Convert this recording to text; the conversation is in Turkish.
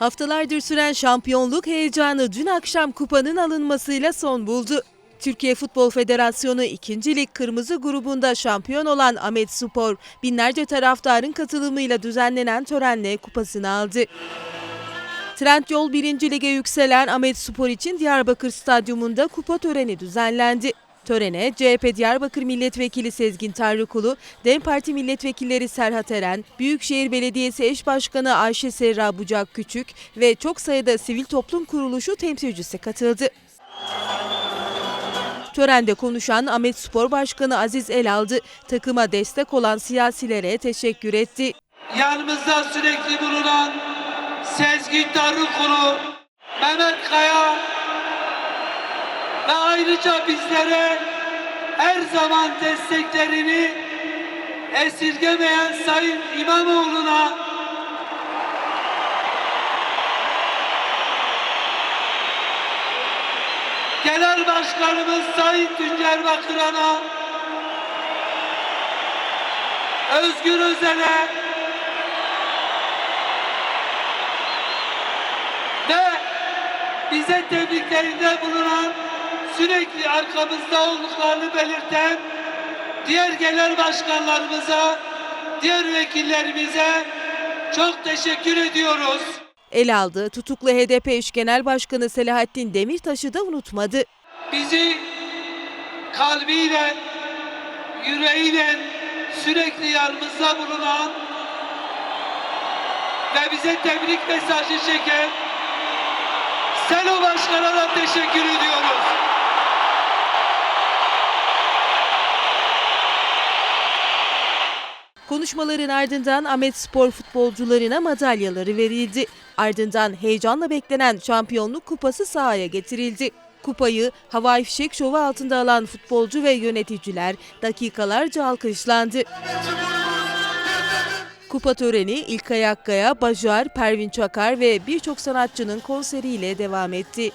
Haftalardır süren şampiyonluk heyecanı dün akşam kupanın alınmasıyla son buldu. Türkiye Futbol Federasyonu 2. Lig Kırmızı grubunda şampiyon olan Ahmet Spor, binlerce taraftarın katılımıyla düzenlenen törenle kupasını aldı. Trendyol 1. Lig'e yükselen Ahmet Spor için Diyarbakır Stadyumunda kupa töreni düzenlendi. Törene CHP Diyarbakır Milletvekili Sezgin Tanrıkulu, DEM Parti Milletvekilleri Serhat Eren, Büyükşehir Belediyesi Eş Başkanı Ayşe Serra Bucak Küçük ve çok sayıda sivil toplum kuruluşu temsilcisi katıldı. Törende konuşan Ahmet Spor Başkanı Aziz Elaldı, takıma destek olan siyasilere teşekkür etti. yanımızda sürekli bulunan Sezgin Tarıkulu, Mehmet Kaya ve ayrıca bizlere her zaman desteklerini esirgemeyen Sayın İmamoğlu'na Genel Başkanımız Sayın Tuncer Bakıran'a Özgür Özel'e ve bize tebriklerinde bulunan sürekli arkamızda olduklarını belirten diğer genel başkanlarımıza, diğer vekillerimize çok teşekkür ediyoruz. Elaldı, tutuklu HDP eş genel başkanı Selahattin Demirtaş'ı da unutmadı. bizi kalbiyle, yüreğiyle sürekli yanımızda bulunan ve bize tebrik mesajı çeken Selo Başkan'a da teşekkür ediyoruz. Konuşmaların ardından Ahmet Spor futbolcularına madalyaları verildi. Ardından heyecanla beklenen şampiyonluk kupası sahaya getirildi. Kupayı havai fişek şovu altında alan futbolcu ve yöneticiler dakikalarca alkışlandı. Kupa töreni İlkay Akkaya, Bajar, Pervin Çakar ve birçok sanatçının konseriyle devam etti.